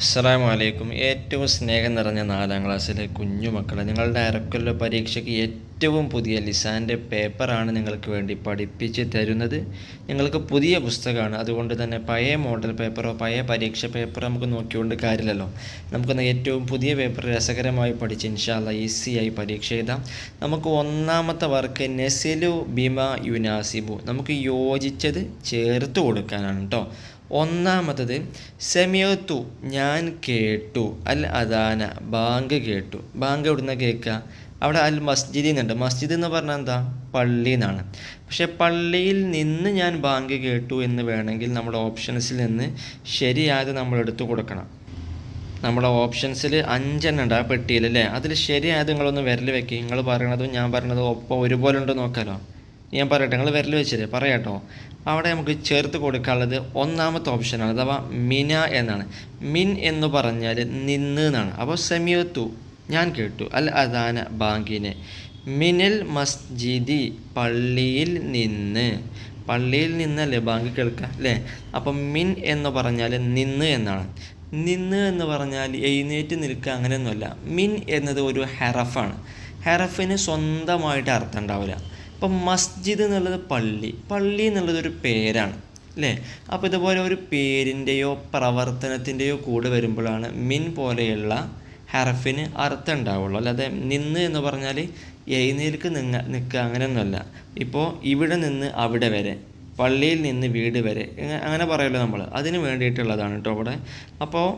അസ്സലാമു വലൈക്കും ഏറ്റവും സ്നേഹം നിറഞ്ഞ നാലാം ക്ലാസ്സിലെ കുഞ്ഞു മക്കളെ നിങ്ങളുടെ അരക്കൊല്ല പരീക്ഷയ്ക്ക് ഏറ്റവും പുതിയ ലിസാന്റെ പേപ്പറാണ് നിങ്ങൾക്ക് വേണ്ടി പഠിപ്പിച്ച് തരുന്നത്. നിങ്ങൾക്ക് പുതിയ പുസ്തകമാണ്. അതുകൊണ്ട് തന്നെ പഴയ മോഡൽ പേപ്പറോ പഴയ പരീക്ഷ പേപ്പറോ നമുക്ക് നോക്കിക്കൊണ്ട് കാര്യമില്ലല്ലോ. നമുക്കൊന്ന് ഏറ്റവും പുതിയ പേപ്പർ രസകരമായി പഠിച്ച് ഇൻഷാല്ല ഈസിയായി പരീക്ഷ എഴുതാം. നമുക്ക് ഒന്നാമത്തെ വർക്ക് നെസിലു ബിമ യുനാസിബു. നമുക്ക് യോജിച്ചത് ചേർത്ത് കൊടുക്കാനാണ് കേട്ടോ ഒന്നാമത്തത് സെമിയത്തു ഞാൻ കേട്ടു. അൽ അദാന ബാങ്ക് കേട്ടു. ബാങ്ക് എവിടുന്ന കേൾക്കുക അവിടെ അൽ മസ്ജിദിൽ നിന്നുണ്ട് മസ്ജിദ് എന്ന് പറഞ്ഞാൽ എന്താ? പള്ളി എന്നാണ് പക്ഷെ പള്ളിയിൽ നിന്ന് ഞാൻ ബാങ്ക് കേട്ടു എന്ന് വേണമെങ്കിൽ നമ്മുടെ ഓപ്ഷൻസിൽ നിന്ന് ശരിയായത് നമ്മൾ എടുത്തു കൊടുക്കണം. നമ്മുടെ ഓപ്ഷൻസിൽ അഞ്ചെണ്ണം ഉണ്ട് ആ പെട്ടിയിൽ അല്ലേ? അതിൽ ശരിയായത് നിങ്ങളൊന്ന് വിരൽ വെക്കുക നിങ്ങൾ പറയണതും ഞാൻ പറയണതും ഒപ്പം ഒരുപോലെ ഉണ്ടോ നോക്കാലോ. ഞാൻ പറയട്ടെ നിങ്ങൾ വിരൽ വെച്ചില്ലേ പറയാട്ടോ. അവിടെ നമുക്ക് ചേർത്ത് കൊടുക്കാനുള്ളത് ഒന്നാമത്തെ ഓപ്ഷനാണ് അഥവാ മിന എന്നാണ്. മിൻ എന്ന് പറഞ്ഞാൽ നിന്ന് എന്നാണ്. അപ്പോൾ സെമിയത്തു ഞാൻ കേട്ടു. അൽ അദാന ബാങ്കിനെ. മിനൽ മസ്ജിദി പള്ളിയിൽ നിന്ന്. പള്ളിയിൽ നിന്നല്ലേ ബാങ്ക് കേൾക്കുക അല്ലേ? അപ്പം മിൻ എന്ന് പറഞ്ഞാൽ നിന്ന് എന്നാണ്. നിന്ന് എന്ന് പറഞ്ഞാൽ എഴുന്നേറ്റ് നിൽക്കുക അങ്ങനെയൊന്നുമല്ല. മിൻ എന്നത് ഒരു ഹെറഫാണ്. ഹെറഫിന് സ്വന്തമായിട്ട് അർത്ഥം ഉണ്ടാവില്ല. ഇപ്പം മസ്ജിദ് എന്നുള്ളത് പള്ളി. പള്ളി എന്നുള്ളത് ഒരു പേരാണ് അല്ലേ? അപ്പോൾ ഇതുപോലെ ഒരു പേരിന്റെയോ പ്രവർത്തനത്തിന്റെയോ കൂടെ വരുമ്പോഴാണ് മിൻ പോലെയുള്ള ഹെറഫിന് അർത്ഥം ഉണ്ടാവുള്ളൂ. അല്ലാതെ നിന്ന് എന്ന് പറഞ്ഞാൽ എഴുന്നേൽക്ക് നിങ്ങ നിൽക്കുക അങ്ങനെയൊന്നുമല്ല. ഇപ്പോൾ ഇവിടെ നിന്ന് അവിടെ വരെ പള്ളിയിൽ നിന്ന് വീട് വരെ അങ്ങനെ പറയുമല്ലോ നമ്മൾ. അതിന് വേണ്ടിയിട്ടുള്ളതാണ് കേട്ടോ അവിടെ. അപ്പോൾ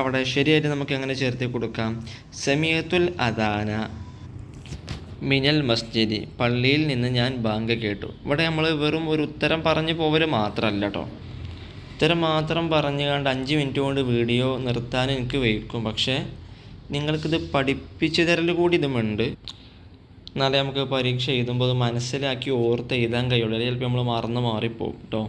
അവിടെ ശരിയായിട്ട് നമുക്ക് എങ്ങനെ ചേർത്തി കൊടുക്കാം? സമീയത്തുൽ അദാന. മിനൽ മസ്ജിദി. പള്ളിയിൽ നിന്ന് ഞാൻ ബാങ്ക് കേട്ടു. ഇവിടെ നമ്മൾ വെറും ഒരു ഉത്തരം പറഞ്ഞു പോവൽ മാത്രമല്ല കേട്ടോ ഉത്തരം മാത്രം പറഞ്ഞു കണ്ട് അഞ്ച് മിനിറ്റ് കൊണ്ട് വീഡിയോ നിർത്താൻ എനിക്ക് വയ്ക്കും പക്ഷേ നിങ്ങൾക്കിത് പഠിപ്പിച്ചു തരൽ കൂടി ഇതുമുണ്ട് എന്നാലേ നമുക്ക് പരീക്ഷ എഴുതുമ്പോൾ അത് മനസ്സിലാക്കി ഓർത്ത് എഴുതാൻ കഴിയുള്ളൂ. അല്ലെങ്കിൽ ചിലപ്പോൾ നമ്മൾ മറന്ന് മാറിപ്പോകും കേട്ടോ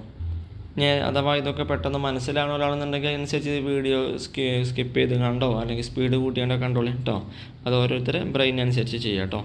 ഞാൻ അഥവാ ഇതൊക്കെ പെട്ടെന്ന് മനസ്സിലാവണ ഒരാളെന്നുണ്ടെങ്കിൽ അതിനനുസരിച്ച് വീഡിയോ സ്കി സ്കിപ്പ് ചെയ്ത് കണ്ടോ? അല്ലെങ്കിൽ സ്പീഡ് കൂട്ടിയാണ്ടോ കണ്ടോളൂ കേട്ടോ അത് ഓരോരുത്തരെ ബ്രെയിൻ അനുസരിച്ച് ചെയ്യാം കേട്ടോ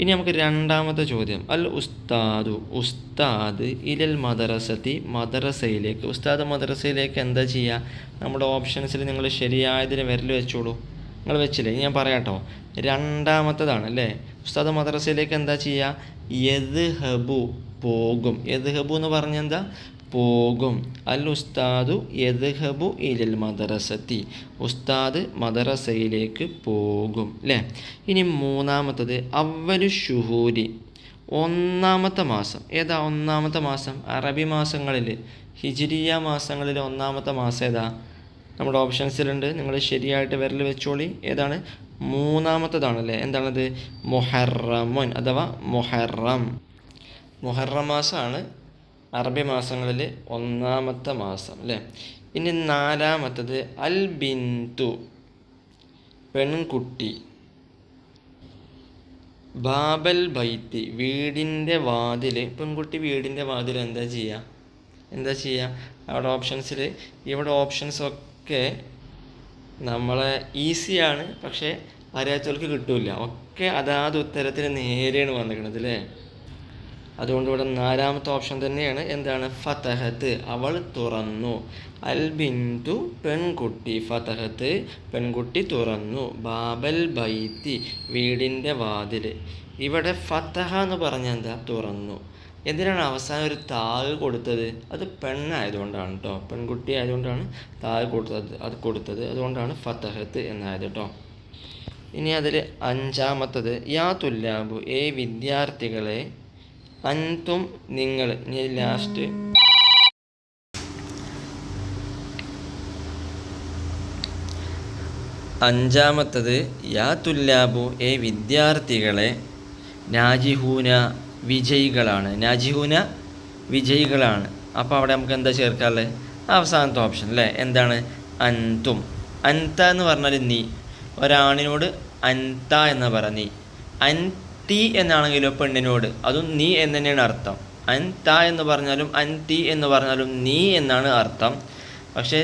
ഇനി നമുക്ക് രണ്ടാമത്തെ ചോദ്യം. അൽ ഉസ്താദു ഉസ്താദ് ഇലൽ മദറസത്തി മദറസയിലേക്ക് ഉസ്താദ് മദറസയിലേക്ക് എന്താ ചെയ്യുക നമ്മുടെ ഓപ്ഷൻസിൽ നിങ്ങൾ ശരിയായതിന് വിരൽ വെച്ചോളൂ. നിങ്ങൾ വെച്ചില്ലേ? ഞാൻ പറയാട്ടോ. രണ്ടാമത്തതാണ് അല്ലേ? ഉസ്താദ് മദ്രസയിലേക്ക് എന്താ ചെയ്യുക യദ് ഹബു പോകും. യദ് ഹബു എന്ന് പറഞ്ഞാൽ എന്താ പോകും. അൽ ഉസ്താദു യദ്ഹബു ഇലൽ മദ്രസത്തി. ഉസ്താദ് മദ്രസയിലേക്ക് പോകും അല്ലേ ഇനി മൂന്നാമത്തത് അവലു ഷുഹൂരി. ഒന്നാമത്തെ മാസം. ഏതാ ഒന്നാമത്തെ മാസം? അറബി മാസങ്ങളിൽ ഹിജിരിയ മാസങ്ങളിൽ ഒന്നാമത്തെ മാസം ഏതാ? നമ്മുടെ ഓപ്ഷൻസിലുണ്ട്. നിങ്ങൾ ശരിയായിട്ട് വിരൽ വെച്ചോളി. ഏതാണ്? മൂന്നാമത്തതാണല്ലേ എന്താണത്? മൊഹറമോൻ അഥവാ മൊഹറം. മൊഹറം മാസമാണ് അറബി മാസങ്ങളിൽ ഒന്നാമത്തെ മാസം അല്ലേ? ഇനി നാലാമത്തത് അൽ ബിന്തു പെൺകുട്ടി. ബാബൽ ബൈത്തി വീടിന്റെ വാതിൽ. പെൺകുട്ടി വീടിന്റെ വാതിൽ എന്താ ചെയ്യുക? എന്താ ചെയ്യുക? അവിടെ ഓപ്ഷൻസിൽ ഇവിടെ ഓപ്ഷൻസ് ഒക്കെ നമ്മളെ ഈസിയാണ് പക്ഷേ അറിയാത്തവർക്ക് കിട്ടില്ല ഒക്കെ അതാത് ഉത്തരത്തിന് നേരെയാണ് വന്നിരിക്കുന്നത് അല്ലേ? അതുകൊണ്ട് ഇവിടെ നാലാമത്തെ ഓപ്ഷൻ തന്നെയാണ്. എന്താണ്? ഫതഹത്ത്. അവൾ തുറന്നു. അൽ ബിന്ദു പെൺകുട്ടി. ഫതഹത്ത്. പെൺകുട്ടി തുറന്നു. ബാബൽ ബൈത്തി. വീടിന്റെ വാതിൽ. ഇവിടെ ഫതഹ എന്ന് പറഞ്ഞാൽ എന്താ? തുറന്നു. എന്തിനാണ് അവസാനം ഒരു താഴ് കൊടുത്തത്? അത് പെണ്ണായതുകൊണ്ടാണ് കേട്ടോ പെൺകുട്ടി ആയതുകൊണ്ടാണ് താഴ് കൊടുത്തത്. അത് കൊടുത്തത്. അതുകൊണ്ടാണ് ഫതഹത്ത് എന്നായത് കേട്ടോ ഇനി അതിൽ അഞ്ചാമത്തത്. യാ തുല്ലാബു ഏ വിദ്യാർത്ഥികളെ അൻതും നിങ്ങൾ ലാസ്റ്റ് അഞ്ചാമത്തത് യാ തുല്ലാബു എ വിദ്യാർത്ഥികളെ. നാജിഹൂന വിജയികളാണ്. നാജിഹൂന വിജയികളാണ്. അപ്പോൾ അവിടെ നമുക്ക് എന്താ ചേർക്കാറുള്ളത് അവസാനത്തെ ഓപ്ഷൻ അല്ലേ? എന്താണ്? അൻതും അൻത എന്ന് പറഞ്ഞാൽ നീ. ഒരാണിനോട് അൻത എന്ന് പറ നീ. അൻതി എന്നാണെങ്കിലോ പെണ്ണിനോട്. അതും നീ എന്ന് തന്നെയാണ് അർത്ഥം. അൻ ത എന്ന് പറഞ്ഞാലും അൻ തീ എന്ന് പറഞ്ഞാലും നീ എന്നാണ് അർത്ഥം. പക്ഷേ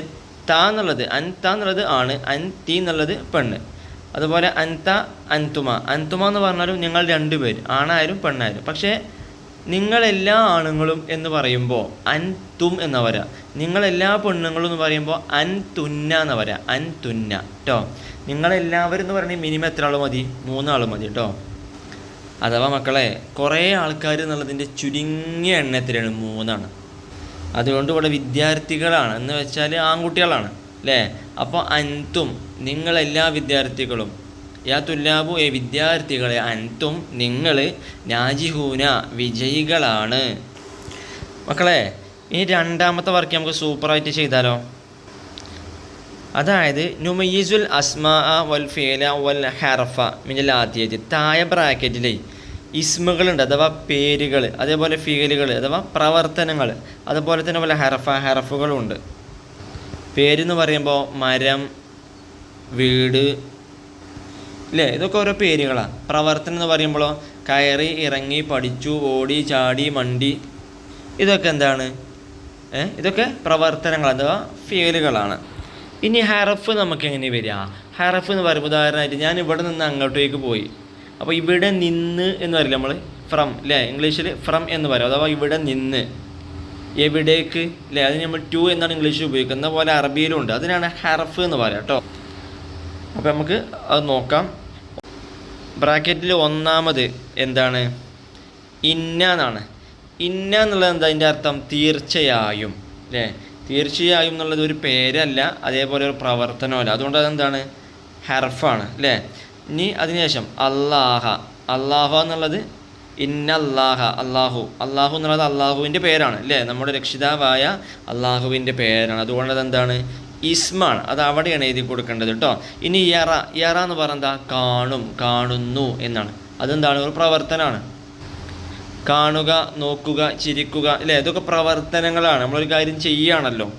ത എന്നുള്ളത് അൻ ത എന്നുള്ളത് ആണ് അൻ തീ എന്നുള്ളത് പെണ്ണ്. അതുപോലെ അൻത അൻതുമ അൻതുമ എന്ന് പറഞ്ഞാലും നിങ്ങൾ രണ്ടുപേർ ആണായാലും പെണ്ണായാലും. പക്ഷേ നിങ്ങളെല്ലാ ആണുങ്ങളും എന്ന് പറയുമ്പോൾ അൻ തും എന്ന് വരാ. നിങ്ങളെല്ലാ പെണ്ണുങ്ങളും എന്ന് പറയുമ്പോൾ അൻ തുന്ന എന്ന് വരാ. അൻ തുന്ന. കേട്ടോ നിങ്ങളെല്ലാവരും എന്ന് പറയുന്നത് മിനിമം എത്ര ആൾ മതി? മൂന്നാൾ മതി കേട്ടോ അഥവാ മക്കളെ കുറേ ആൾക്കാർ എന്നുള്ളതിന്റെ ചുരുങ്ങിയ എണ്ണത്തിലാണ് മൂന്നാണ്. അതുകൊണ്ട് ഇവിടെ വിദ്യാർത്ഥികളാണ്. എന്ന് വെച്ചാൽ ആൺകുട്ടികളാണ് അല്ലേ? അപ്പോൾ അൻതും നിങ്ങളെല്ലാ വിദ്യാർത്ഥികളും യാ തുല്ലാബു ഏ വിദ്യാർത്ഥികളെ അൻതും നിങ്ങൾ നാജിഹൂന വിജയികളാണ്. മക്കളെ ഇനി രണ്ടാമത്തെ വർക്ക് നമുക്ക് സൂപ്പറായിട്ട് ചെയ്താലോ? അതായത് നുമയിസുൽ അസ്മാ വൽ ഫേല വൽ ഹറഫ മിനൽ ആദ്യത്ത് താഴെ ബ്രാക്കറ്റിലെ ഇസ്മുകളുണ്ട് അഥവാ പേരുകൾ അതേപോലെ ഫീലുകൾ അഥവാ പ്രവർത്തനങ്ങൾ അതുപോലെ തന്നെ പല ഹറഫ ഹറഫുകളുണ്ട് പേരെന്ന് പറയുമ്പോൾ മരം വീട് ഇല്ലേ? ഇതൊക്കെ ഓരോ പേരുകളാണ്. പ്രവർത്തനം എന്ന് പറയുമ്പോഴോ കയറി ഇറങ്ങി പഠിച്ചു ഓടി ചാടി മണ്ടി ഇതൊക്കെ എന്താണ്? ഇതൊക്കെ പ്രവർത്തനങ്ങൾ അഥവാ ഫീലുകളാണ്. ഇനി ഹറഫ് നമുക്ക് എങ്ങനെ വരിക? ഹറഫ് എന്ന് പറയുമ്പോൾ ഉദാഹരണമായിട്ട് ഞാൻ ഇവിടെ നിന്ന് അങ്ങോട്ടേക്ക് പോയി. അപ്പോൾ ഇവിടെ നിന്ന് എന്ന് പറയില്ല നമ്മൾ ഫ്രം അല്ലേ ഇംഗ്ലീഷിൽ ഫ്രം എന്ന് പറയും. അഥവാ ഇവിടെ നിന്ന്. എവിടേക്ക്? അല്ലേ അതിന് നമ്മൾ ടു എന്നാണ് ഇംഗ്ലീഷിൽ ഉപയോഗിക്കുന്നത്. പോലെ അറബിയിലും ഉണ്ട്. അതിനാണ് ഹറഫ് എന്ന് പറയാം കേട്ടോ. അപ്പോൾ നമുക്ക് അത് നോക്കാം. ബ്രാക്കറ്റിൽ ഒന്നാമത് എന്താണ്? ഇന്ന എന്നാണ്. ഇന്ന എന്നുള്ളത് എന്താ? അതിന്റെ അർത്ഥം തീർച്ചയായും. അല്ലേ തീർച്ചയായും എന്നുള്ളത് ഒരു പേരല്ല അതേപോലെ ഒരു പ്രവർത്തനമല്ല. അതുകൊണ്ട് അതെന്താണ്? ഹെർഫാണ് അല്ലേ? ഇനി അതിനുശേഷം അള്ളാഹ അള്ളാഹ എന്നുള്ളത് ഇന്നല്ലാഹ അള്ളാഹു അള്ളാഹു എന്നുള്ളത് അള്ളാഹുവിന്റെ പേരാണ് അല്ലേ? നമ്മുടെ രക്ഷിതാവായ അള്ളാഹുവിന്റെ പേരാണ്. അതുകൊണ്ട് അതെന്താണ്? ഇസ്മാണ്. അത് അവിടെയാണ് എഴുതി കൊടുക്കേണ്ടത് കേട്ടോ. ഇനി യറ. യറ എന്ന് പറഞ്ഞാൽ കാണും കാണുന്നു എന്നാണ്. അതെന്താണ്? ഒരു പ്രവർത്തനമാണ്. കാണുക നോക്കുക ചിരിക്കുക അല്ലേ ഇതൊക്കെ പ്രവർത്തനങ്ങളാണ്. നമ്മളൊരു കാര്യം ചെയ്യുകയാണല്ലോ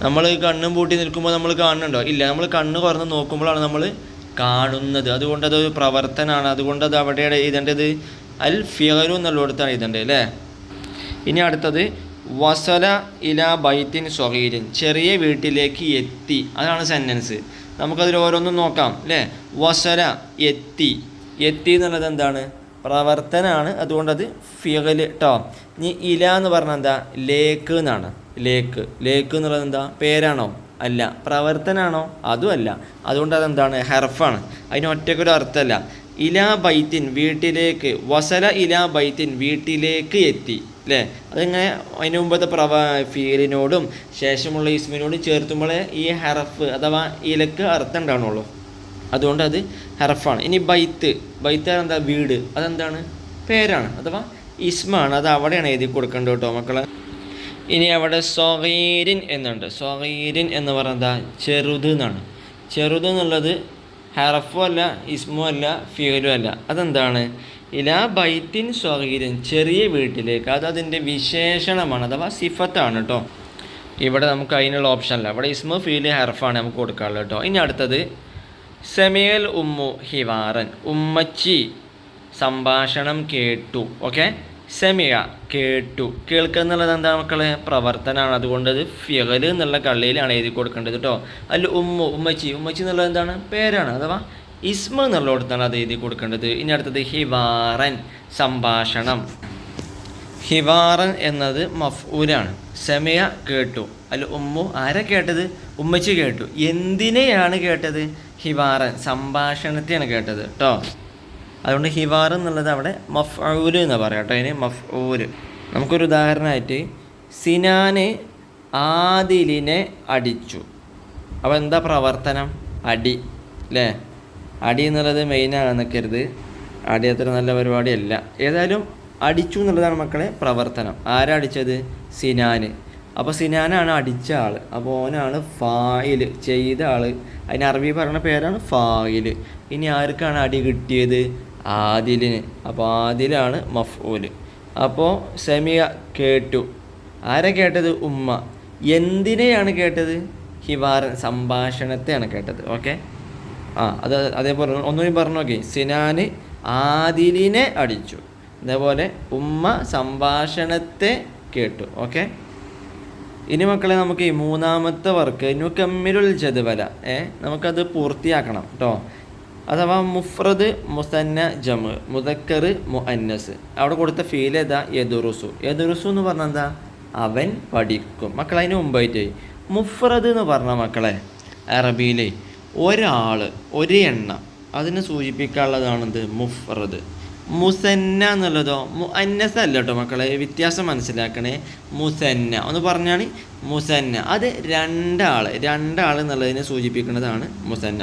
നമ്മൾ കണ്ണും പൂട്ടി നിൽക്കുമ്പോൾ നമ്മൾ കാണുന്നുണ്ടോ? ഇല്ല നമ്മൾ കണ്ണ് തുറന്ന് നോക്കുമ്പോഴാണ് നമ്മൾ കാണുന്നത്. അതുകൊണ്ട് അതൊരു പ്രവർത്തനമാണ്. അതുകൊണ്ട് അത് അവിടെ എഴുതേണ്ടത്. അൽ ഫിയറു എന്നുള്ളിടത്താണ് എഴുതേണ്ടത് അല്ലേ? ഇനി അടുത്തത് വസല ഇല ബൈത്തിൻ സ്വഹീരിൻ. ചെറിയ വീട്ടിലേക്ക് എത്തി. അതാണ് സെന്റൻസ് നമുക്കതിൽ ഓരോന്നും നോക്കാം അല്ലേ? വസല എത്തി. എത്തി എന്നുള്ളത് എന്താണ്? പ്രവർത്തനമാണ് അതുകൊണ്ട് അത് ഫിയൽ കേട്ടോ ഇനി ഇല എന്ന് പറഞ്ഞാൽ എന്താ? ലേക്ക് എന്നാണ്. ലേക്ക്. ലേക്ക് എന്നുള്ളത് എന്താ? പേരാണോ? അല്ല. പ്രവർത്തനമാണോ അതും അല്ല. അതുകൊണ്ട് അതെന്താണ്? ഹെർഫാണ്. അതിന് ഒറ്റയ്ക്കൊരു അർത്ഥമല്ല. ഇല ബൈത്തിൻ വീട്ടിലേക്ക് വസല ഇല ബൈത്തിൻ വീട്ടിലേക്ക് എത്തി. അല്ലേ? അതിങ്ങനെ? അതിന് മുമ്പത്തെ പ്രവ ഫീലിനോടും ശേഷമുള്ള ഇസ്മിനോടും ചേർത്തുമ്പോഴേ ഈ ഹെറഫ് അഥവാ ഇലക്ക് അർത്ഥം ഉണ്ടാവണുള്ളൂ. അതുകൊണ്ട് അത് ഹെറഫാണ് ഇനി ബൈത്ത്. ബൈത്ത് എന്താ വീട്. അതെന്താണ്? പേരാണ്. അഥവാ ഇസ്മാണ്. അത് അവിടെയാണ് എഴുതി കൊടുക്കേണ്ടത് കേട്ടോ മക്കളെ. ഇനി അവിടെ സൊഹീരിൻ എന്നുണ്ട്. സൊഹീരിൻ എന്ന് പറയുന്നത് ചെറുത് എന്നാണ്. ചെറുത് എന്നുള്ളത് ഹറഫും അല്ല ഇസ്മും അല്ല ഫിയലും അല്ല. അതെന്താണ്? ഇലാ ബൈത്തിൻ സ്വഹീരൻ ചെറിയ വീട്ടിലേക്ക്. അത് അതിന്റെ വിശേഷണമാണ്. അഥവാ സിഫത്താണ് കേട്ടോ. ഇവിടെ നമുക്ക് അതിനുള്ള ഓപ്ഷൻ അല്ല. ഇവിടെ ഇസ്മു ഫീൽ ഹർഫാണ് നമുക്ക് കൊടുക്കാറുള്ളത് കേട്ടോ. ഇനി അടുത്തത് സെമിയൽ ഉമ്മു ഹിവാറൻ. ഉമ്മച്ചി സംഭാഷണം കേട്ടു. ഓക്കെ? സെമിയ കേട്ടു. കേൾക്കുക എന്നുള്ളത് എന്താ മക്കളെ? പ്രവർത്തനമാണ്. അതുകൊണ്ട് അത് ഫിയകൽ എന്നുള്ള കള്ളിയിലാണ് എഴുതി കൊടുക്കേണ്ടത് കേട്ടോ. അല്ല ഉമ്മു ഉമ്മച്ചി. ഉമ്മച്ചി എന്നുള്ളത് എന്താണ്? പേരാണ് അഥവാ ഇസ്മ എന്നുള്ളിടത്താണ് അത് എഴുതി കൊടുക്കേണ്ടത്. ഇനി അടുത്തത് ഹിവാറൻ സംഭാഷണം. ഹിവാറൻ എന്നത് മഫ്ഊലാണ്. സെമിയ കേട്ടു. അല്ല ഉമ്മു ആരെ കേട്ടത്? ഉമ്മച്ചി കേട്ടു. എന്തിനെയാണ് കേട്ടത്? ഹിവാറൻ സംഭാഷണത്തെയാണ് കേട്ടത് കേട്ടോ അതുകൊണ്ട് ഹിവാർ എന്നുള്ളത് അവിടെ മഫ്ഊൽ എന്ന് പറയാം കേട്ടോ അതിന് മഫ്ഊൽ. നമുക്കൊരു ഉദാഹരണമായിട്ട് സിനാന് ആദിലിനെ അടിച്ചു. അപ്പോൾ എന്താ പ്രവർത്തനം? അടി അല്ലേ അടി എന്നുള്ളത് മെയിനാണ് നിൽക്കരുത്. അടി അത്ര നല്ല പരിപാടിയല്ല. ഏതായാലും അടിച്ചു എന്നുള്ളതാണ് മക്കളെ പ്രവർത്തനം. ആരാ അടിച്ചത്? സിനാന്. അപ്പോൾ സിനാനാണ് അടിച്ച ആൾ അപ്പോൾ ഓനാണ് ഫായിൽ ചെയ്ത ആൾ അതിന് അറബി പറയുന്ന പേരാണ് ഫായിൽ ഇനി ആർക്കാണ് അടി കിട്ടിയത്? ആദിലിന്. അപ്പോൾ ആദിലാണ് മഫൂൽ അപ്പോൾ സെമിയ കേട്ടു. ആരെ കേട്ടത്? ഉമ്മ. എന്തിനെയാണ് കേട്ടത്? ഹിവാറൻ സംഭാഷണത്തെയാണ് കേട്ടത്. ഓക്കെ? ആ അത് അതേപോലെ ഒന്നുകൂടി പറഞ്ഞു നോക്കി. സിനാന് ആദിലിനെ അടിച്ചു. അതേപോലെ ഉമ്മ സംഭാഷണത്തെ കേട്ടു. ഓക്കെ ഇനി മക്കളെ നമുക്ക് ഈ മൂന്നാമത്തെ വർക്ക് നുക്കമ്മിലുൽ ജതുവല ഏ? നമുക്കത് പൂർത്തിയാക്കണം കേട്ടോ അഥവാ മുഫ്രദ് മുസന്ന ജമ് മുദക്കർ മുഅന്നസ്. അവിടെ കൊടുത്ത ഫീൽ ഏതാ? യദുറുസു. യദുറുസു എന്ന് പറഞ്ഞാൽ എന്താ? അവൻ പഠിക്കും. മക്കളെ അതിന് മുമ്പായിട്ട് മുഫ്രദ് എന്ന് പറഞ്ഞ മക്കളെ അറബിയിലെ ഒരാൾ ഒരു എണ്ണം അതിനെ സൂചിപ്പിക്കാനുള്ളതാണെന്ത്? മുഫ്രദ്. മുസന്ന എന്നുള്ളതോ മുഅന്നസ അല്ല കേട്ടോ മക്കളെ വ്യത്യാസം മനസ്സിലാക്കണേ. മുസന്ന. ഒന്ന് പറഞ്ഞാണ് മുസന്ന. അത് രണ്ടാൾ രണ്ടാൾ എന്നുള്ളതിനെ സൂചിപ്പിക്കുന്നതാണ് മുസന്ന.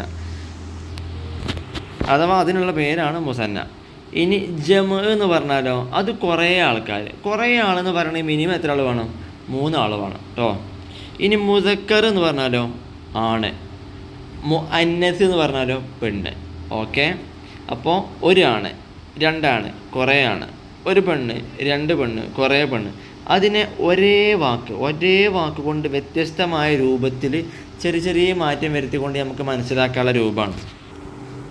അഥവാ അതിനുള്ള പേരാണ് മുസന്ന. ഇനി ജമ എന്ന് പറഞ്ഞാലോ അത് കുറേ ആൾക്കാർ കുറേ ആളെന്ന് പറയണമെങ്കിൽ മിനിമം എത്ര ആൾ വേണം? മൂന്നാൾ വേണം കേട്ടോ ഇനി മുസക്കർ എന്ന് പറഞ്ഞാലോ ആണ്. മു അന്നസ് എന്ന് പറഞ്ഞാലോ പെണ്ണ്. ഓക്കെ? അപ്പോൾ ഒരാണ്. രണ്ടാണ് കുറേയാണ്. ഒരു പെണ്ണ് രണ്ട് പെണ്ണ് കുറേ പെണ്ണ്. അതിനെ ഒരേ വാക്ക് ഒരേ വാക്ക് കൊണ്ട് വ്യത്യസ്തമായ രൂപത്തിൽ ചെറിയ ചെറിയ മാറ്റം വരുത്തിക്കൊണ്ട് നമുക്ക് മനസ്സിലാക്കാനുള്ള രൂപമാണ്.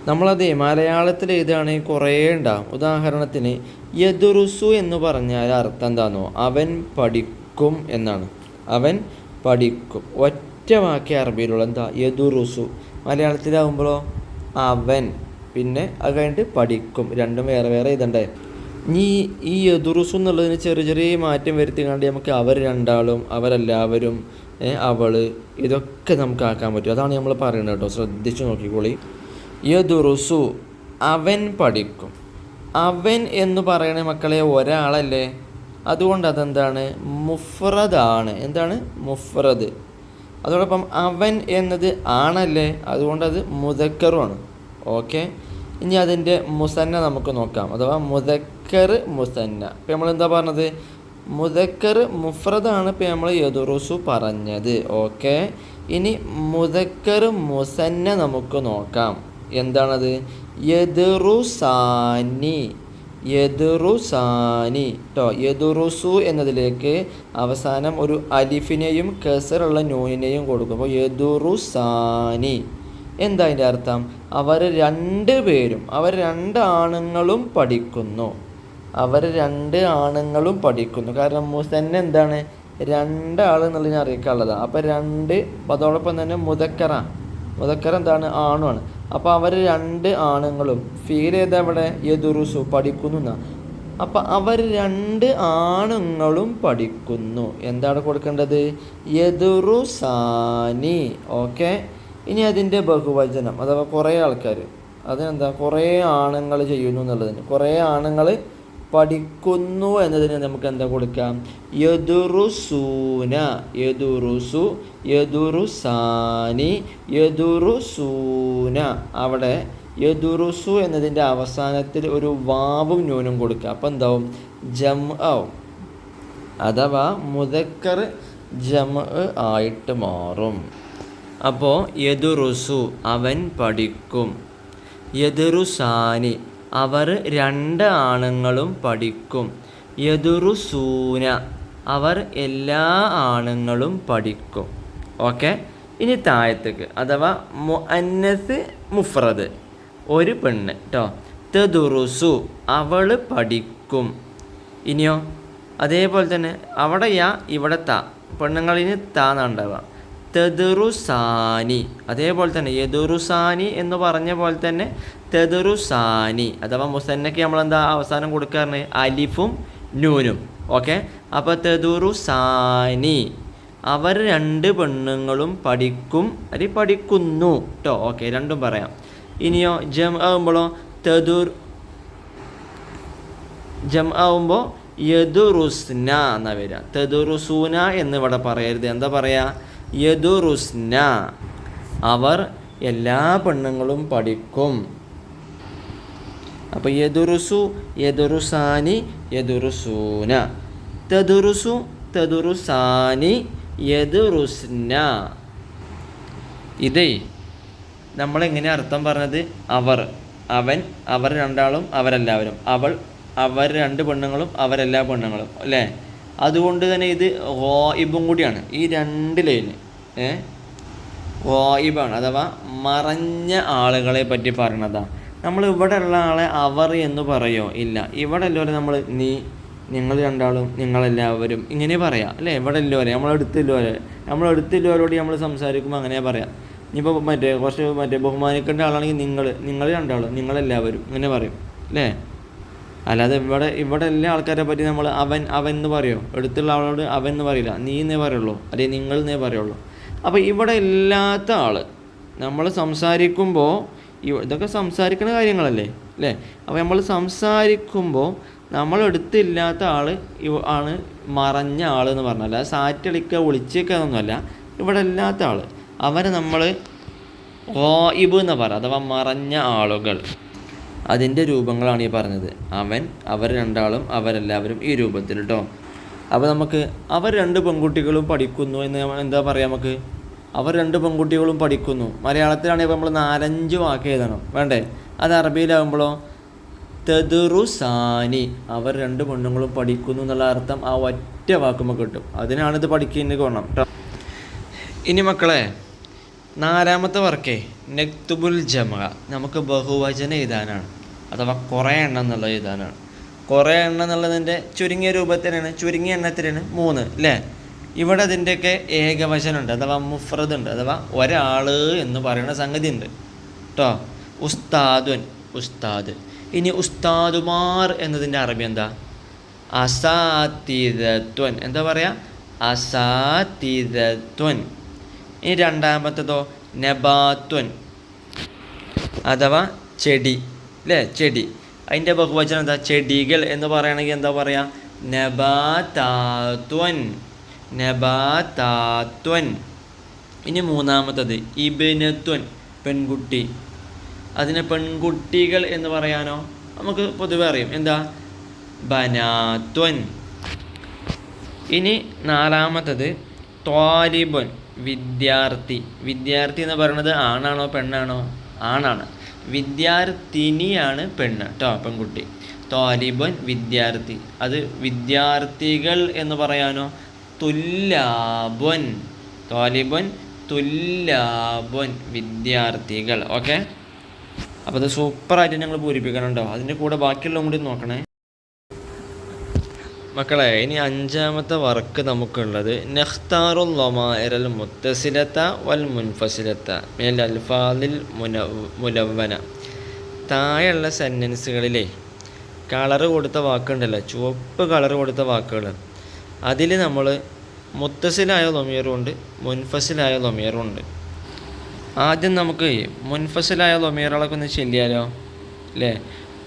നമ്മളത് മലയാളത്തിൽ എഴുതുകയാണെങ്കിൽ കുറേ ഉണ്ടാകും ഉദാഹരണത്തിന് യദുറുസു എന്ന് പറഞ്ഞാൽ അർത്ഥം എന്താണോ അവൻ പഠിക്കും എന്നാണ്. അവൻ പഠിക്കും. ഒറ്റ വാക്യ അറബിയിലുള്ള. എന്താ? യദുറുസു. മലയാളത്തിലാവുമ്പോഴോ? അവൻ. പിന്നെ അത് കഴിഞ്ഞിട്ട് പഠിക്കും. രണ്ടും വേറെ വേറെ എഴുതണ്ടേ ഇനി ഈ യദുറുസു എന്നുള്ളതിന് ചെറിയ ചെറിയ മാറ്റം വരുത്തിക്കാണ്ട് നമുക്ക് അവർ രണ്ടാളും അവരെല്ലാവരും അവൾ ഇതൊക്കെ നമുക്ക് ആക്കാൻ പറ്റും. അതാണ് നമ്മൾ പറയുന്നത് കേട്ടോ. ശ്രദ്ധിച്ചു നോക്കിക്കോളി. യദുറുസു അവൻ പഠിക്കും. അവൻ എന്ന് പറയണ മക്കളെ ഒരാളല്ലേ? അതുകൊണ്ട് അതെന്താണ്? മുഫ്രദാണ് എന്താണ്? മുഫ്രദ്. അതോടൊപ്പം അവൻ എന്നത് ആണല്ലേ? അതുകൊണ്ട് അത് മുതക്കറുമാണ് ഓക്കെ. ഇനി അതിന്റെ മുസന്ന നമുക്ക് നോക്കാം. അഥവാ മുതക്കർ മുസന്ന. ഇപ്പം നമ്മൾ എന്താ പറഞ്ഞത്? മുതക്കർ മുഫ്രദാണ് ഇപ്പം നമ്മൾ യദുറുസു പറഞ്ഞത്. ഓക്കെ. ഇനി മുതക്കർ മുസന്ന നമുക്ക് നോക്കാം. എന്താണത്? യദുറുസാനി. യദുറുസാനി. കേട്ടോ യദുറുസു എന്നതിലേക്ക് അവസാനം ഒരു അലിഫിനെയും കസറുള്ള നൂനിനെയും കൊടുക്കും അപ്പോൾ യദുറുസാനി. എന്താ അതിന്റെ അർത്ഥം? അവർ രണ്ട് പേരും അവർ രണ്ട് ആണുങ്ങളും പഠിക്കുന്നു. അവർ രണ്ട് ആണുങ്ങളും പഠിക്കുന്നു. കാരണം മുസന്ന എന്താണ്? രണ്ടാൾ എന്നുള്ളതിനെ അറിയിക്കാനുള്ളതാണ്. അപ്പോൾ രണ്ട് അതോടൊപ്പം തന്നെ മുതക്കറ മുതക്കറ എന്താണ്? ആണുമാണ് അപ്പോൾ അവർ രണ്ട് ആണുങ്ങളും ഫീൽ ചെയ്ത അവിടെ യദുറുസു പഠിക്കുന്നു എന്നാ അപ്പം അവർ രണ്ട് ആണുങ്ങളും പഠിക്കുന്നു. എന്താണ് കൊടുക്കേണ്ടത്? യദുറുസാനി. ഓക്കെ? ഇനി അതിന്റെ ബഹുവചനം അഥവാ കുറേ ആൾക്കാർ അതിനെന്താ കുറേ ആണുങ്ങൾ ചെയ്യുന്നു എന്നുള്ളതിന് കുറേ ആണുങ്ങൾ പഠിക്കുന്നു എന്നതിന് നമുക്ക് എന്താ കൊടുക്കാം? യദുറുസൂന യദുറുസു യദുറുസാനി യദുറുസൂന. അവിടെ യദുറുസു എന്നതിന്റെ അവസാനത്തിൽ ഒരു വാവും ന്യൂനും കൊടുക്കുക. അപ്പം എന്താവും? ജം ആവും അഥവാ മുതക്കർ ജം ആയിട്ട് മാറും. അപ്പോൾ യദുറുസു അവൻ പഠിക്കും. യദുറുസാനി അവർ രണ്ട് ആണുങ്ങളും പഠിക്കും. യദുറുസൂന അവർ എല്ലാ ആണുങ്ങളും പഠിക്കും. ഓക്കെ? ഇനി താഴത്തേക്ക് അഥവാ മുഅന്നസ് മുഫ്രദ് ഒരു പെണ്ണ് കേട്ടോ തെതുറുസു അവൾ പഠിക്കും. ഇനിയോ? അതേപോലെ തന്നെ അവിടെ യാ ഇവിടെ താ പെണ്ണുങ്ങളിന് താ ഉണ്ടാവുക തെതുറുസാനി അതേപോലെ തന്നെ യദുറുസാനി എന്ന് പറഞ്ഞ പോലെ തന്നെ തെതുറുസാനി അഥവാ മുസന്നയ്ക്ക് നമ്മളെന്താ അവസാനം കൊടുക്കാറുണ്ട് അലിഫും നൂനും. ഓക്കെ? അപ്പോൾ തെതുറുസാനി അവർ രണ്ട് പെണ്ണുങ്ങളും പഠിക്കും അല്ലെ പഠിക്കുന്നു കേട്ടോ ഓക്കെ രണ്ടും പറയാം. ഇനിയോ ജം ആകുമ്പോഴോ തെതുർ ജം ആകുമ്പോൾ യദുറുസ്ന എന്നാ വരിക. തെതുറുസൂന എന്ന് ഇവിടെ പറയരുത്. എന്താ പറയാ? യദുറുസ്ന. അവർ എല്ലാ പെണ്ണുങ്ങളും പഠിക്കും. അപ്പോൾ യദുറുസു യദുറുസാനി യദുറുസൂന. തദുറുസു തദുറുസാനി യദുറുസ്ന. ഇതേ നമ്മളെങ്ങനെ അർത്ഥം പറഞ്ഞത്? അവർ അവൻ അവർ രണ്ടാളും അവരെല്ലാവരും. അവൾ അവർ രണ്ട് പെണ്ണുങ്ങളും അവരെല്ലാ പെണ്ണുങ്ങളും. അല്ലേ? അതുകൊണ്ട് തന്നെ ഇത് ഗോയിബും കൂടിയാണ്. ഈ രണ്ട് ലൈന്. ഗോയിബാണ് അഥവാ മറഞ്ഞ ആളുകളെ പറ്റി പറയണതാണ് നമ്മൾ ഇവിടെ ഉള്ള ആളെ അവർ എന്ന് പറയോ? ഇല്ല. ഇവിടെ എല്ലാവരും നമ്മൾ നീ നിങ്ങൾ രണ്ടാളും നിങ്ങളെല്ലാവരും ഇങ്ങനെ പറയാം. അല്ലേ? ഇവിടെ എല്ലാവരും നമ്മളെടുത്തില്ലവരെ നമ്മളെടുത്തില്ലവരോട് നമ്മൾ സംസാരിക്കുമ്പോൾ അങ്ങനെ പറയാം. ഇനിയിപ്പോൾ മറ്റേ കുറച്ച് മറ്റേ ബഹുമാനിക്കേണ്ട ആളാണെങ്കിൽ നിങ്ങൾ നിങ്ങൾ രണ്ടാളും നിങ്ങളെല്ലാവരും ഇങ്ങനെ പറയും. അല്ലേ? അല്ലാതെ ഇവിടെ ഇവിടെ എല്ലാ ആൾക്കാരെ പറ്റി നമ്മൾ അവൻ അവൻ എന്ന് പറയുമോ എടുത്തുള്ള ആളോട് അവൻ എന്ന് പറയില്ല. നീ എന്നേ പറയുള്ളൂ. അല്ലെങ്കിൽ നിങ്ങൾ എന്നേ പറയുള്ളൂ. അപ്പോൾ ഇവിടെ ഇല്ലാത്ത ആൾ നമ്മൾ സംസാരിക്കുമ്പോൾ ഇതൊക്കെ സംസാരിക്കുന്ന കാര്യങ്ങളല്ലേ അല്ലേ? അപ്പോൾ നമ്മൾ സംസാരിക്കുമ്പോൾ നമ്മൾ എടുത്തില്ലാത്ത ആൾ ആണ് മറഞ്ഞ ആൾ എന്ന് പറഞ്ഞാൽ അല്ലാതെ സാറ്റളിക്കുക ഒളിച്ചേക്കുക ഇവിടെ ഇല്ലാത്ത ആൾ അവരെ നമ്മൾ ഓയിബ് എന്ന് പറ അഥവാ മറഞ്ഞ ആളുകൾ. അതിന്റെ രൂപങ്ങളാണ് ഈ പറഞ്ഞത്. അവൻ അവർ രണ്ടാളും അവരെല്ലാവരും ഈ രൂപത്തിൽ കേട്ടോ അപ്പോൾ നമുക്ക് അവർ രണ്ട് പെൺകുട്ടികളും പഠിക്കുന്നു എന്ന് എന്താ പറയുക നമുക്ക്? അവർ രണ്ട് പെൺകുട്ടികളും പഠിക്കുന്നു. മലയാളത്തിലാണെങ്കിൽ നമ്മൾ നാലഞ്ച് വാക്ക് എഴുതണം. വേണ്ടേ? അത് അറബിയിലാകുമ്പോഴോ തെതുറുസാനി അവർ രണ്ട് പെണ്ണുങ്ങളും പഠിക്കുന്നു എന്നുള്ള അർത്ഥം ആ ഒറ്റ വാക്കുമ്പോൾ കിട്ടും. അതിനാണിത് പഠിക്കുന്നത് കൊണം കേട്ടോ ഇനി മക്കളെ നാലാമത്തെ വർക്കേ നെക്തുബുൽ ജമ. നമുക്ക് ബഹുവചന എഴുതാനാണ്. അഥവാ കുറേ എണ്ണം എന്നുള്ളത് എഴുതാനാണ്. കുറേ എണ്ണം എന്നുള്ളതിന്റെ ചുരുങ്ങിയ രൂപത്തിനാണ്. ചുരുങ്ങിയ എണ്ണത്തിനാണ് മൂന്ന് അല്ലേ ഇവിടെ അതിന്റെയൊക്കെ ഏകവശനുണ്ട് അഥവാ മുഫ്രദ് ഉണ്ട് അഥവാ ഒരാൾ എന്ന് പറയുന്ന സംഗതി ഉണ്ട് കേട്ടോ ഉസ്താദുൻ ഉസ്താദ്. ഇനി ഉസ്താദുമാർ എന്നതിന്റെ അറബി എന്താ? അസാതിരത്വൻ എന്താ പറയുക അസാതിരത്വൻ ഇനി രണ്ടാമത്തതോ നബാത്വൻ. അഥവാ ചെടി. അല്ലേ ചെടി. അതിന്റെ ബഹുവചനം എന്താ? ചെടികൾ എന്ന് പറയുകയാണെങ്കിൽ എന്താ പറയുക നബാതാത്വൻ നബാതാത്വൻ. ഇനി മൂന്നാമത്തത് ഇബിനത്വൻ പെൺകുട്ടി. അതിനെ പെൺകുട്ടികൾ എന്ന് പറയാനോ? നമുക്ക് പൊതുവെ അറിയും. എന്താ? ബനാത്വൻ. ഇനി നാലാമത്തത് ത്വാലിബൻ വിദ്യാർത്ഥി. വിദ്യാർത്ഥി എന്ന് പറയുന്നത് ആണാണോ പെണ്ണാണോ? ആണാണ്. വിദ്യാർത്ഥിനിയാണ് പെണ്ണ് കേട്ടോ പെൺകുട്ടി. ത്വാലിബൻ വിദ്യാർത്ഥി. അത് വിദ്യാർത്ഥികൾ എന്ന് പറയാനോ? തുല്ലാബൻ. തോലിബുൻ തുല്ലാബുൻ. വിദ്യാർത്ഥികൾ. ഓക്കെ? അപ്പോൾ അത് സൂപ്പറായിട്ട് ഞങ്ങൾ പൂരിപ്പിക്കണുണ്ടോ? അതിന്റെ കൂടെ ബാക്കിയുള്ളതും കൂടി നോക്കണേ. മക്കളെ ഇനി അഞ്ചാമത്തെ വർക്ക് നമുക്കുള്ളത്. നെഹ്താറുൽ ലൊമാരൽ മുത്തസിലത്ത വൽ മുൻഫസിലത്ത. മേൽ അൽഫാദിൽ മുന മുലവന താഴെയുള്ള സെന്റൻസുകളിലെ കളറ് കൊടുത്ത വാക്കുണ്ടല്ലോ. ചുവപ്പ് കളറ് കൊടുത്ത വാക്കുകൾ അതിൽ നമ്മൾ മുത്തസിലായ ലൊമിയറും ഉണ്ട് മുൻഫസിലായ ലൊമിയറും ഉണ്ട് ആദ്യം നമുക്ക് മുൻഫസിലായ ലൊമിയറുകളൊക്കെ ഒന്ന് ചെല്ലിയാലോ? അല്ലേ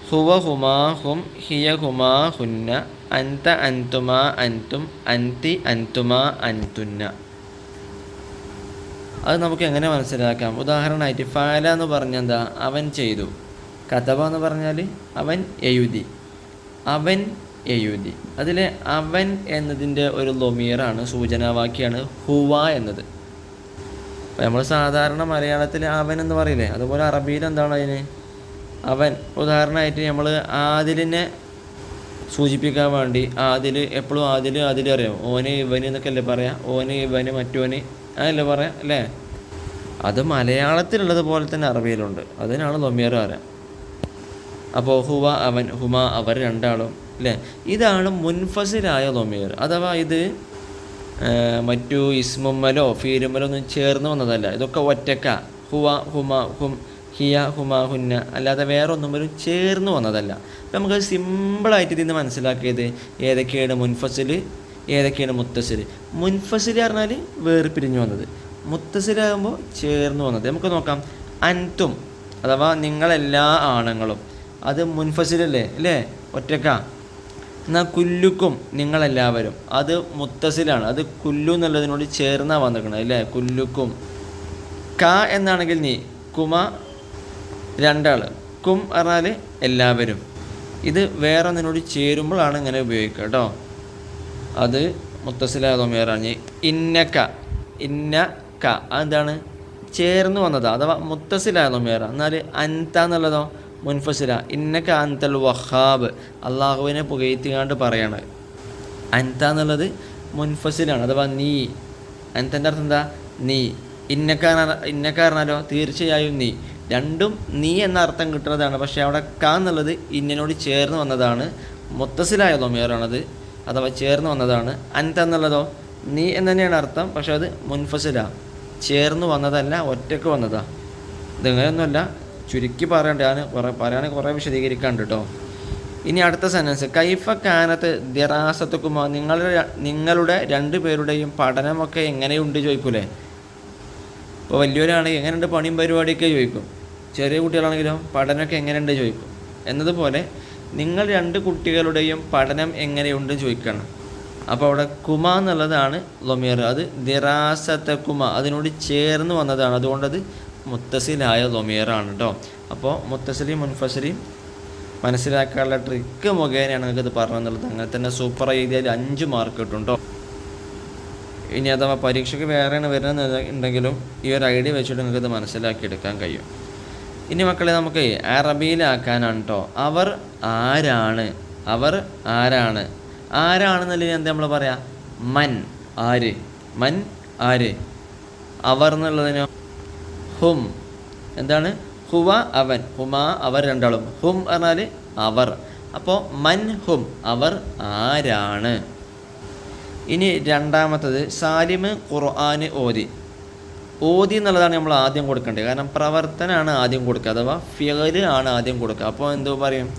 ഹുവ ഹുമാ ഹും ഹിയ ഹുമാ ഹുന്ന അന്ത അന്തുമാ അന്തും അന്തി അന്തുമാ അന്തുന്ന. അത് നമുക്ക് എങ്ങനെ മനസ്സിലാക്കാം? ഉദാഹരണമായിട്ട് ഫാല എന്ന് പറഞ്ഞാൽ എന്താ? അവൻ ചെയ്തു. കഥബ എന്ന് പറഞ്ഞാൽ അവൻ എഴുതി. അവൻ എഴുതി. അതിലെ അവൻ എന്നതിന്റെ ഒരു ലൊമിയറാണ് സൂചനാവാക്യാണ് ഹുവ എന്നത്. നമ്മൾ സാധാരണ മലയാളത്തിൽ അവൻ എന്ന് പറയില്ലേ? അതുപോലെ അറബിയിൽ എന്താണ് അതിന്? അവൻ. ഉദാഹരണമായിട്ട് നമ്മൾ ആദിലിനെ സൂചിപ്പിക്കാൻ വേണ്ടി ആദിൽ എപ്പോഴും ആദിൽ ആദിൽ അറിയാം. ഓന് ഇവന് എന്നൊക്കെ അല്ലേ പറയാം? ഓന് ഇവന് മറ്റോന് അതല്ലേ പറയാം? അല്ലേ? അത് മലയാളത്തിലുള്ളത് പോലെ തന്നെ അറബിയിലുണ്ട്. അതിനാണ് ലൊമിയർ പറയാം അപ്പോൾ ഹുവ അവൻ ഹുമ അവർ രണ്ടാളും അല്ലേ ഇതാണ് മുൻഫസിലായ ലൊമീർ അഥവാ ഇത് മറ്റു ഇസ്മുമ്മലോ ഫീരുമ്മലോ ഒന്നും ചേർന്ന് വന്നതല്ല. ഇതൊക്കെ ഒറ്റക്ക. ഹുവ ഹുമ ഹും ഹിയ ഹുമ ഹുന്ന. അല്ലാതെ വേറെ ഒന്നും ഒരു ചേർന്ന് വന്നതല്ല. അപ്പം നമുക്ക് സിമ്പിളായിട്ട് ഇതിന്ന് മനസ്സിലാക്കിയത് ഏതൊക്കെയാണ് മുൻഫസിൽ ഏതൊക്കെയാണ് മുത്തസിൽ മുൻഫസിൽ പറഞ്ഞാൽ വേർപിരിഞ്ഞു വന്നത്. മുത്തസിലാകുമ്പോൾ ചേർന്ന് വന്നത്. നമുക്ക് നോക്കാം. അൻതും അഥവാ നിങ്ങളെല്ലാ ആണുങ്ങളും. അത് മുൻഫസിലല്ലേ? അല്ലേ? ഒറ്റക്ക. എന്നാൽ കുല്ലുക്കും നിങ്ങളെല്ലാവരും. അത് മുത്തസിലാണ്. അത് കുല്ലു എന്നുള്ളതിനോട് ചേർന്നാണ് വന്നിരിക്കുന്നത് അല്ലേ? കുല്ലുക്കും. ക എന്നാണെങ്കിൽ നീ കുമ രണ്ടാൾ കും പറഞ്ഞാൽ എല്ലാവരും. ഇത് വേറെ ഒന്നിനോട് ചേരുമ്പോഴാണ് ഇങ്ങനെ ഉപയോഗിക്കുക കേട്ടോ. അത് മുത്തസിലാതോമിയറാണ് ഇന്നക്ക ഇന്ന ക. അതെന്താണ്? ചേർന്ന് വന്നതാ. അഥവാ മുത്തസിലാതോമിയറ എന്നാൽ അൻത എന്നുള്ളതോ? മുൻഫസില. ഇന്നക്ക അന്തൽ വഹാബ്. അള്ളാഹുവിനെ പുകയത്തിക്കാണ്ട് പറയാണ്. അൻത എന്നുള്ളത് മുൻഫസിലാണ് അഥവാ നീ. അൻതന്റെ അർത്ഥം എന്താ? നീ. ഇന്നക്കാരന ഇന്നക്കാരനാലോ തീർച്ചയായും നീ. രണ്ടും നീ എന്ന അർത്ഥം കിട്ടുന്നതാണ്. പക്ഷേ അവിടെ ക എന്നുള്ളത് ഇന്നനോട് ചേർന്ന് വന്നതാണ്. മുത്തസിലായ ലൊമിയറാണത് അഥവാ ചേർന്ന് വന്നതാണ്. അൻത എന്നുള്ളതോ? നീ എന്ന് തന്നെയാണ് അർത്ഥം. പക്ഷേ അത് മുൻഫസിലാണ് ചേർന്ന് വന്നതല്ല ഒറ്റയ്ക്ക് വന്നതാ. ഇതിങ്ങനെയൊന്നുമല്ല ചുരുക്കി പറയണ്ട ഞാൻ കുറേ പറയുകയാണെങ്കിൽ കുറേ വിശദീകരിക്കാണ്ട് കേട്ടോ ഇനി അടുത്ത സെന്റൻസ് കൈഫ കാനത്ത് ദിറാസത്തുക്കുമോ നിങ്ങളുടെ നിങ്ങളുടെ രണ്ട് പേരുടെയും പഠനമൊക്കെ എങ്ങനെയുണ്ട് ചോദിക്കൂലേ? ഇപ്പോൾ വലിയവരാണെങ്കിൽ എങ്ങനെയുണ്ട് പണിയും പരിപാടിയൊക്കെ ചോദിക്കും. ചെറിയ കുട്ടികളാണെങ്കിലും പഠനമൊക്കെ എങ്ങനെയുണ്ട് ചോദിക്കും. എന്നതുപോലെ നിങ്ങൾ രണ്ട് കുട്ടികളുടെയും പഠനം എങ്ങനെയുണ്ട് ചോദിക്കണം. അപ്പോൾ അവിടെ കുമ എന്നുള്ളതാണ് ലൊമിയർ അത് ദിറാസത്തെ കുമ അതിനോട് ചേർന്ന് വന്നതാണ്. അതുകൊണ്ടത് മുത്തസിലായ ലൊമിയറാണ് കേട്ടോ അപ്പോൾ മുത്തസിലിയും മുൻഫസലിയും മനസ്സിലാക്കാനുള്ള ട്രിക്ക് മുഖേനയാണ് നിങ്ങൾക്കിത് പറഞ്ഞത് അങ്ങനെ തന്നെ സൂപ്പർ എഴുതിയാൽ അഞ്ച് മാർക്ക് കിട്ടും കേട്ടോ ഇനി അഥവാ പരീക്ഷയ്ക്ക് വേറെയാണ് വരുന്നത് ഉണ്ടെങ്കിലും ഈ ഒരു ഐഡിയ വെച്ചിട്ട് നിങ്ങൾക്ക് ഇത് മനസ്സിലാക്കിയെടുക്കാൻ കഴിയും. ഇനി മക്കളെ നമുക്ക് അറബിയിലാക്കാനാണ് കേട്ടോ അവർ ആരാണ്? അവർ ആരാണ്? ആരാണെന്നല്ലേ എന്താ നമ്മൾ പറയാ? മൻ. ആര്? മൻ ആര്? അവർ എന്നുള്ളതിനോ ഹും. എന്താണ്? ഹുവ അവൻ. ഹുമാ അവർ രണ്ടാളും. ഹും പറഞ്ഞാൽ അവർ. അപ്പോൾ മൻ ഹും അവർ ആരാണ്? ഇനി രണ്ടാമത്തത് സാലിമ് ഖുർആന് ഓതി. ഓതി എന്നുള്ളതാണ് നമ്മൾ ആദ്യം കൊടുക്കേണ്ടത്. കാരണം പ്രവർത്തനമാണ് ആദ്യം കൊടുക്കുക അഥവാ ഫിയൽ ആണ് ആദ്യം കൊടുക്കുക. അപ്പോൾ എന്തോ പറയും?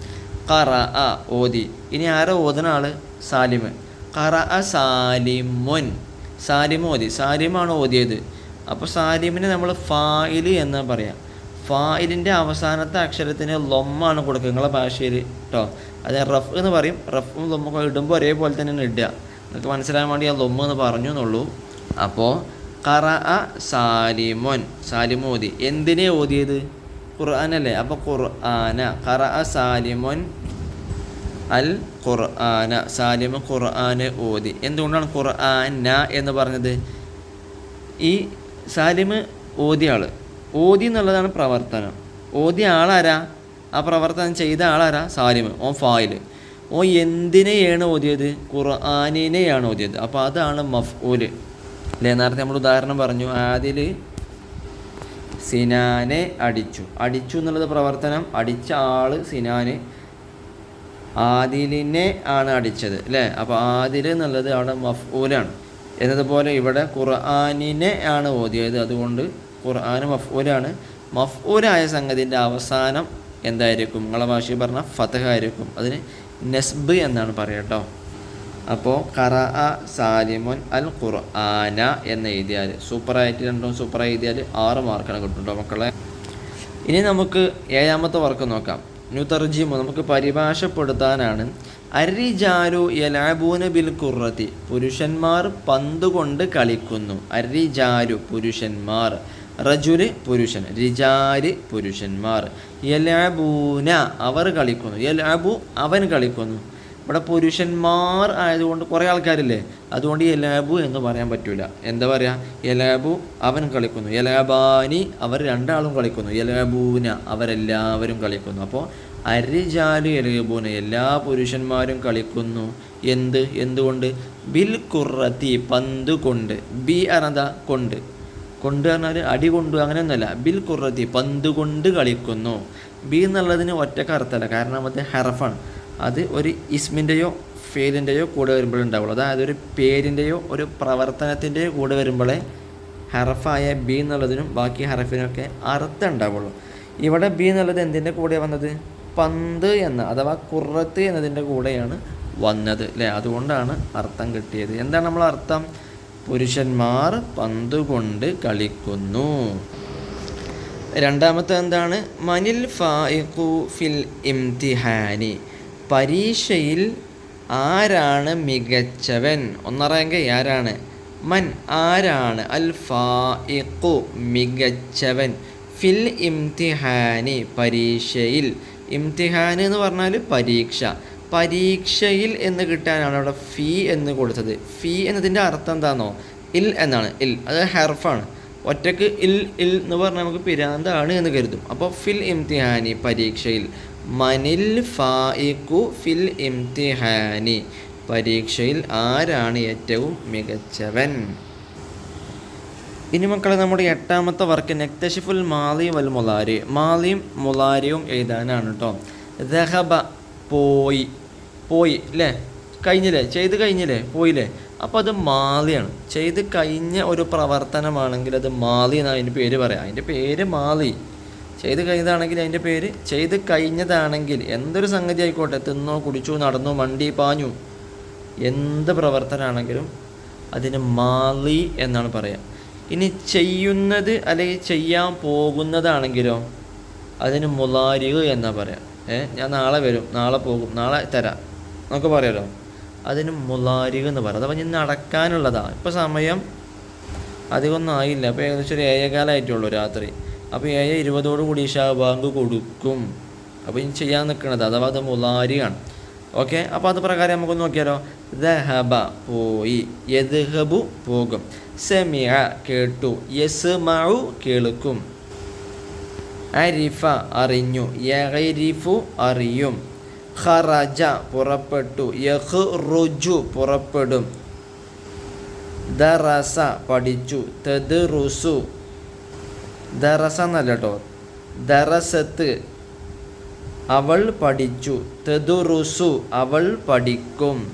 കറ അ ഓതി. ഇനി ആരോ ഓതുന്ന ആൾ സാലിമ്. കറ അ സാലിമുൻ. സാലിം ഓതി. സാലിമാണ് ഓതിയത്. അപ്പോൾ സാലിമിന് നമ്മൾ ഫായിൽ എന്ന് പറയാം? ഫായിലിന്റെ അവസാനത്തെ അക്ഷരത്തിന് ലൊമ്മാണ് കൊടുക്കുക. നിങ്ങളെ ഭാഷയിൽ കേട്ടോ അത് റഫ് എന്ന് പറയും. റഫും ലൊമ്മൊക്കെ ഇടുമ്പോൾ ഒരേപോലെ തന്നെയാണ് ഇടുക. നിങ്ങൾക്ക് മനസ്സിലാകാൻ വേണ്ടി ആ ലൊമ്മ എന്ന് പറഞ്ഞു എന്നുള്ളൂ അപ്പോൾ കറ അ സാലിമോൻ സാലിമ് ഓതി. എന്തിനെ ഓതിയത്? ഖുർആനല്ലേ അപ്പോൾ ഖുർആന. കറ അ സാലിമോൻ അൽ ഖുർആന. സാലിമ ഖുർആന് ഓതി. എന്തുകൊണ്ടാണ് ഖുർആന എന്ന് പറഞ്ഞത്? ഈ സാലിമ് ഓതിയ ആൾ ഓതി എന്നുള്ളതാണ് പ്രവർത്തനം. ഓതിയ ആളാരാ? ആ പ്രവർത്തനം ചെയ്ത ആളാരാ? സാലിമ്. ഓ ഫായിൽ ഓ എന്തിനെയാണ് ഓതിയത്? ഖുർആാനിനെയാണ് ഓതിയത്. അപ്പോൾ അതാണ് മഫ്ഊൽ. അല്ലേ? നേരത്തെ നമ്മൾ ഉദാഹരണം പറഞ്ഞു. അതിൽ സിനാനെ അടിച്ചു. അടിച്ചു എന്നുള്ളത് പ്രവർത്തനം. അടിച്ച ആൾ സിനാന് ആദിലിനെ ആണ് അടിച്ചത്. അല്ലേ? അപ്പോൾ ആദിൽ എന്നുള്ളത് അവിടെ മഫ്ഊലാണ്. എന്നതുപോലെ ഇവിടെ ഖുർആാനിനെ ആണ് ഓതിയത്. അതുകൊണ്ട് ഖുർആൻ മഫ്ഊലാണ്. മഫ്ഊലായ സംഗതിന്റെ അവസാനം എന്തായിരിക്കും? നിങ്ങളെ ഭാഷയിൽ പറഞ്ഞാൽ ഫതഹ ആയിരിക്കും. അതിന് നസ്ബ് എന്നാണ് പറയുക കേട്ടോ അപ്പോൾ കറ അ സാലിമുൻ അൽ ഖുർആന എന്ന് എഴുതിയാൽ സൂപ്പറായിട്ട് രണ്ടും സൂപ്പർ എഴുതിയാൽ ആറ് മാർക്കാണ് കിട്ടുന്നുണ്ടോ കേട്ടോ മക്കളെ. ഇനി നമുക്ക് ഏഴാമത്തെ വർക്ക് നോക്കാം. ന്യൂ തർജിമു നമുക്ക് പരിഭാഷപ്പെടുത്താനാണ് അരിജാലു യലാബൂന ബിൽ കുറത്തി പുരുഷന്മാർ പന്ത് കൊണ്ട് കളിക്കുന്നു. അരിജാലു പുരുഷന്മാർ റജുൽ പുരുഷൻ റിജാൽ പുരുഷന്മാർ. യലാബൂന അവർ കളിക്കുന്നു. യലാബു അവൻ കളിക്കുന്നു. ഇവിടെ പുരുഷന്മാർ ആയതുകൊണ്ട് കുറേ ആൾക്കാരില്ലേ? അതുകൊണ്ട് യലാബു എന്ന് പറയാൻ പറ്റൂല. എന്താ പറയുക യലാബു അവൻ കളിക്കുന്നു. യലാബാനി അവർ രണ്ടാളും കളിക്കുന്നു. യലാബൂന അവരെല്ലാവരും കളിക്കുന്നു. അപ്പോൾ അരിജാലു യലബൂന എല്ലാ പുരുഷന്മാരും കളിക്കുന്നു. എന്ത്? എന്തുകൊണ്ട്? ബിൽ കുറത്തി പന്ത് കൊണ്ട്. ബി അറത കൊണ്ട്. കൊണ്ട് പറഞ്ഞാൽ അടി കൊണ്ടു അങ്ങനെയൊന്നുമല്ല. ബിൽ കുറത്തി പന്ത് കൊണ്ട് കളിക്കുന്നു. ബി എന്നുള്ളതിന് ഒറ്റയ്ക്ക് അർത്ഥമല്ല. കാരണം അത് ഹെറഫാണ്. അത് ഒരു ഇസ്മിന്റെയോ ഫേലിന്റെയോ കൂടെ വരുമ്പോഴേ ഉണ്ടാവുള്ളൂ. അതായത് ഒരു പേരിന്റെയോ ഒരു പ്രവർത്തനത്തിന്റെയോ കൂടെ വരുമ്പോഴേ ഹറഫായ ബി എന്നുള്ളതിനും ബാക്കി ഹറഫിനൊക്കെ അർത്ഥം ഉണ്ടാവുള്ളൂ. ഇവിടെ ബി എന്നുള്ളത് എന്തിന്റെ കൂടെ വന്നത്? പന്ത് എന്ന അഥവാ കുറത്ത് എന്നതിന്റെ കൂടെയാണ് വന്നത് അല്ലേ അതുകൊണ്ടാണ് അർത്ഥം കിട്ടിയത്. എന്താണ് നമ്മൾ അർത്ഥം? പുരുഷന്മാർ പന്ത് കൊണ്ട് കളിക്കുന്നു. രണ്ടാമത്തെ എന്താണ്? മനിൽ ഫായിഖു ഫിൽ ഇംതിഹാനി. പരീക്ഷയിൽ ആരാണ് മികച്ചവൻ? ഒന്നറിയെങ്കിൽ ആരാണ്? മൻ ആരാണ്? അൽ ഫായിഖു മികച്ചവൻ. ഫിൽ ഇംതിഹാനി പരീക്ഷയിൽ ഇംതിഹാൻ എന്ന് പറഞ്ഞാൽ പരീക്ഷ. പരീക്ഷയിൽ എന്ന് കിട്ടാനാണ് അവിടെ ഫീ എന്ന് കൊടുത്തത്. ഫീ എന്നതിന്റെ അർത്ഥം എന്താണോ ഇൽ എന്നാണ്. ഇൽ. അത് ഹെർഫാണ്. ഒറ്റയ്ക്ക് ഇൽ ഇൽ എന്ന് പറഞ്ഞാൽ നമുക്ക് പിരാന്താണ് എന്ന് കരുതും. അപ്പോൾ ഫിൽ ഇംതിഹാനി പരീക്ഷയിൽ. മനിൽ ഫു ഫിൽ ഇംതിഹാനി. പരീക്ഷയിൽ ആരാണ് ഏറ്റവും മികച്ചവൻ? ഇനി മക്കളെ നമ്മുടെ എട്ടാമത്തെ വർക്ക് നെക്തഷിഫുൽ മാലി വൽ മുലാരി. മാലിയും മുലാരിയും എഴുതാനാണ് കേട്ടോ ദഹബ പോയി. പോയി അല്ലേ കഴിഞ്ഞില്ലേ? ചെയ്ത് കഴിഞ്ഞില്ലേ? പോയില്ലേ? അപ്പോൾ അത് മാലിയാണ്. ചെയ്ത് കഴിഞ്ഞ ഒരു പ്രവർത്തനമാണെങ്കിൽ അത് മാലി എന്നാണ് അതിന്റെ പേര് പറയാം. അതിന്റെ പേര് മാലി. ചെയ്ത് കഴിഞ്ഞതാണെങ്കിൽ അതിന്റെ പേര് ചെയ്ത് കഴിഞ്ഞതാണെങ്കിൽ എന്തൊരു സംഗതി ആയിക്കോട്ടെ? തിന്നോ കുടിച്ചു നടന്നോ വണ്ടി പാഞ്ഞു? എന്ത് പ്രവർത്തനമാണെങ്കിലും അതിന് മാലി എന്നാണ് പറയുക ഇനി ചെയ്യുന്നത് അല്ലെങ്കിൽ ചെയ്യാൻ പോകുന്നതാണെങ്കിലോ അതിന് മുലാരിക് എന്നാ പറയാം. ഏ ഞാൻ നാളെ വരും നാളെ പോകും നാളെ തരാം നമുക്ക് പറയാലോ അതിന് മുലാരിക് എന്ന് പറയാം. അതപ്പോൾ ഞാൻ നടക്കാനുള്ളതാണ് ഇപ്പോൾ സമയം അധികമൊന്നും ആയില്ല. അപ്പോൾ ഏകദേശം ഒരു ഏഴേകാലമായിട്ടുള്ളൂ രാത്രി. അപ്പോൾ ഏഴ് ഇരുപതോട് കൂടി ഇഷാ ബാങ്ക് കൊടുക്കും. അപ്പോൾ ഇനി ചെയ്യാൻ നിൽക്കുന്നത് അഥവാ അത് മുലാരിയാണ്. ഓക്കെ? അപ്പോൾ അത് പ്രകാരം നമുക്ക് നോക്കിയാലോ. ദഹബ പോയി. യദ്ഹബു പോകും. സെമിയ കേട്ടു. യസ്മഉ കേൾക്കും. അരിഫ അറിഞ്ഞു. യഹരിഫു അറിയും. ഖറജ പുറപ്പെട്ടു. യഹ് റുജു പുറപ്പെടും. ദറസ പഠിച്ചു. തദ്റുസു. ദറസ എന്നല്ല ദറസത്ത് അവൾ പഠിച്ചു. തെതുറുസു അവൾ പഠിക്കും.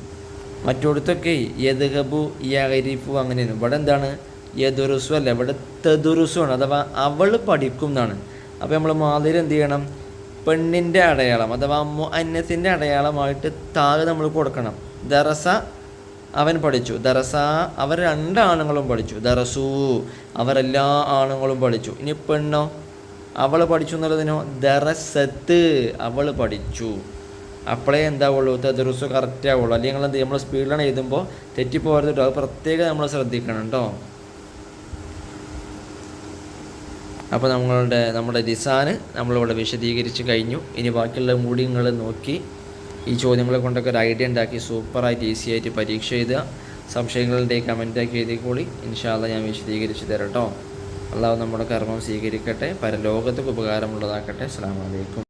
മറ്റിടത്തൊക്കെ യദ്ഹബു യഹരിഫു അങ്ങനെയാണ്. ഇവിടെ എന്താണ്? യദുറുസു അല്ല? ഇവിടെ തെതുറുസു ആണ്. അഥവാ അവൾ പഠിക്കും എന്നാണ്. അപ്പോൾ നമ്മൾ മാതിരി എന്ത് ചെയ്യണം? പെണ്ണിന്റെ അടയാളം അഥവാ അന്നത്തിന്റെ അടയാളമായിട്ട് താഴെ നമ്മൾ കൊടുക്കണം. ദറസ അവൻ പഠിച്ചു. ദറസ അവർ രണ്ടാണുങ്ങളും പഠിച്ചു. ദറസു അവരെല്ലാ ആണുങ്ങളും പഠിച്ചു. ഇനി പെണ്ണോ? അവൾ പഠിച്ചു എന്നുള്ളതിനോ ദറസത്ത് അവൾ പഠിച്ചു. അപ്പോഴേ എന്താവുള്ളൂ തദറുസ് കറക്റ്റ് ആവുള്ളൂ. അല്ലെങ്കിൽ എന്ത് നമ്മൾ സ്പീഡിലാണ് എഴുതുമ്പോൾ തെറ്റിപ്പോകരുത് കേട്ടോ അത് പ്രത്യേകം നമ്മൾ ശ്രദ്ധിക്കണം കേട്ടോ അപ്പോൾ നമ്മളുടെ നമ്മുടെ ലിസാന് നമ്മളിവിടെ വിശദീകരിച്ച് കഴിഞ്ഞു. ഇനി ബാക്കിയുള്ള കൂടി നിങ്ങൾ നോക്കി. ഈ ചോദ്യങ്ങളെ കൊണ്ടൊക്കെ ഒരു ഐഡിയ ഉണ്ടാക്കി. സൂപ്പറായിട്ട് ഈസി ആയിട്ട് പരീക്ഷ എഴുതുക. സംശയങ്ങളുടെ കമന്റാക്കി എഴുതിക്കോളി. ഇൻഷാല്ല ഞാൻ വിശദീകരിച്ച് തരാം കേട്ടോ അള്ളാഹു നമ്മുടെ കർമ്മം സ്വീകരിക്കട്ടെ പരലോകത്തൊക്കെ ഉപകാരമുള്ളതാക്കട്ടെ. അസ്സാം വലൈക്കും